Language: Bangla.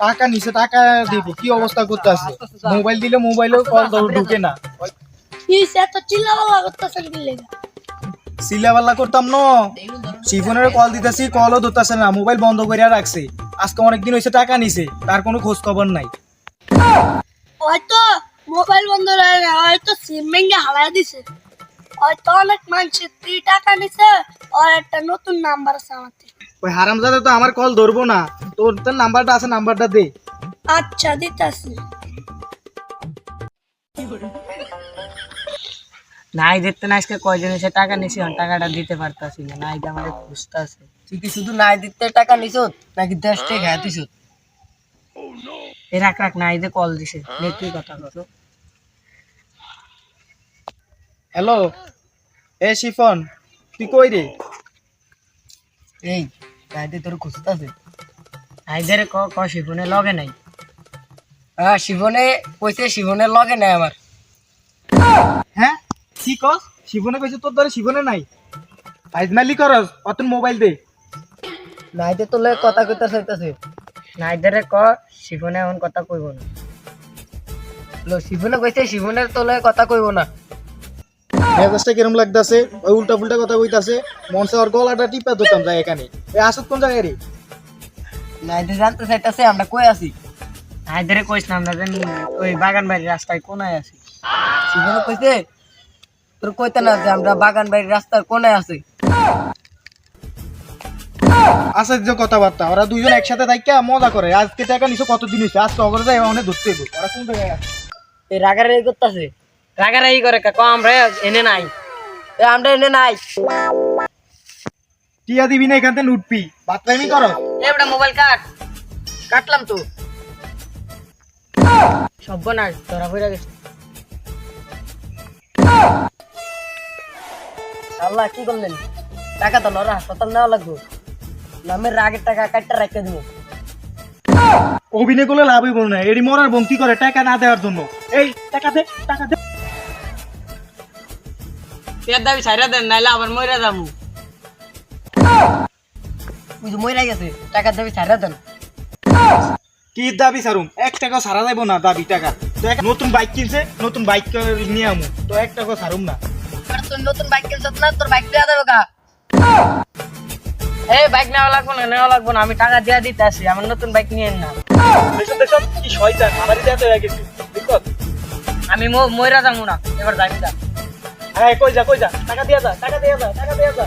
টাকা নিছে টাকা দিব কি অবস্থা করতে আছে মোবাইল দিলে মোবাইলেও কল ঢুকে না। সিলাবাল্লা করতাম ন শিফনের কল দিতেছি কলও ধরতেছে না মোবাইল বন্ধ করে রাখছে। আজকে অনেকদিন হয়েছে টাকা নিছে তার কোনো খোঁজ খবর নাই। হয়তো মোবাইল বন্ধ গেছে হয়তো সিম ভেঙে হালাই দিছে। হয়তো অনেক মানুষ তুই টাকা নিছে আর একটা নতুন নাম্বার আছে আমার। ওই হারামজাদা তো আমার কল ধরবো না। তোর তোর নাম্বারটা আছে নাম্বারটা দে। আচ্ছা দিতাছি। নাই দেখতে না আজকে কয়জন এসে টাকা নিছি? হন টাকাটা দিতে পারতাছি না। নাই যে আমাদের খুঁজতে আছে তুই কি শুধু নাই দিতে টাকা নিছ নাকি দশ টাকা খাই দিছ এ রাখ রাখ নাই যে কল দিছে। নে তুই কথা কর হ্যালো এ শিফন তুই কই রে? এই দিয়ে তোর খুঁজতে আছে? আইদের ক ক শিফুনে লগে নাই। হ্যাঁ শিবনে কইছে শিবনের লগে নাই আমার। হ্যাঁ? কি কস শিবনে কইছে তোর ধরে শিবনে নাই। ফাইজমালি করস অতন মোবাইল দে। নাই তোর লগে কথা কইতে চাইতেছে। নাইদের ক শিফুনে এমন কথা কইব না। লো শিবনে কইছে শিবনের লগে কথা কইব না। মেজাজটা কিরম লাগতাছে? ওই উল্টা ফুল্টা কথা কইতাছে মনসে ওর গলাটা টিপা ধরতাম যায় এখানে। এ আসত কোন জায়গায় রে? নাই দিয়ে জানতে চাইতেছে আমরা কই আছি? নাইদের কইস না আমরা জানি ওই বাগান বাড়ির রাস্তায় কোনায় আছি? কইছে? তোর কইতে না যে আমরা বাগান বাড়ির রাস্তার কোনায় আছি। আসার যে কথাবার্তা ওরা দুইজন একসাথে থাইকা মজা করে। আজকে টাকা নিছো কতদিন হইছে? আজকে অগরে যায় অনেক ধরতে ওরা কোন জায়গায় আছে? এই রাগারাগি করতেছে। রাগারাগি করে ক? আমরা এনে নাই। আমরা এনে নাই। টিয়া দিবি না এখান থেকে উঠবি বাতরামি করো? এবড়া মোবাইল কাট। কাটলাম তো। সব্বনাশ ধরা পড়ে গেছে। আল্লাহ কি করলেন? টাকা তো নরা হাসপাতাল নেওয়া লাগবে। নামের রাগের টাকা কাটটা রেখে দিব। অভিনয় করলে লাভ হইব না। এডি মরার বোন কি করে? টাকা না দেওয়ার জন্য। এই টাকা দে টাকা দে। পেয়ার দাবি ছাইরা দেন নাইলে আবার মইরা যাব তুই তো মরে গেছে টাকা দেবি ছাড়া দেন। কি দাবি সারুম এক টাকা সারা যাইব না দাবি টাকা। তো এক নতুন বাইক কিনছে নতুন বাইক নিয়ে আমু। তো এক টাকা সারুম না। আর তোর নতুন বাইক কিনছ না তোর বাইক দেওয়া দেবে কা এই বাইক নেওয়া লাগবো না নেওয়া লাগবো না আমি টাকা দিয়া দিতে আসি আমার নতুন বাইক নিয়ে না। কি শয়তান আমারই দেয়া তো গেছে। আমি মইরা না এবার যাবি যা হ্যাঁ কই যা কই যা টাকা দিয়া যা টাকা দিয়া যা টাকা দিয়া যা।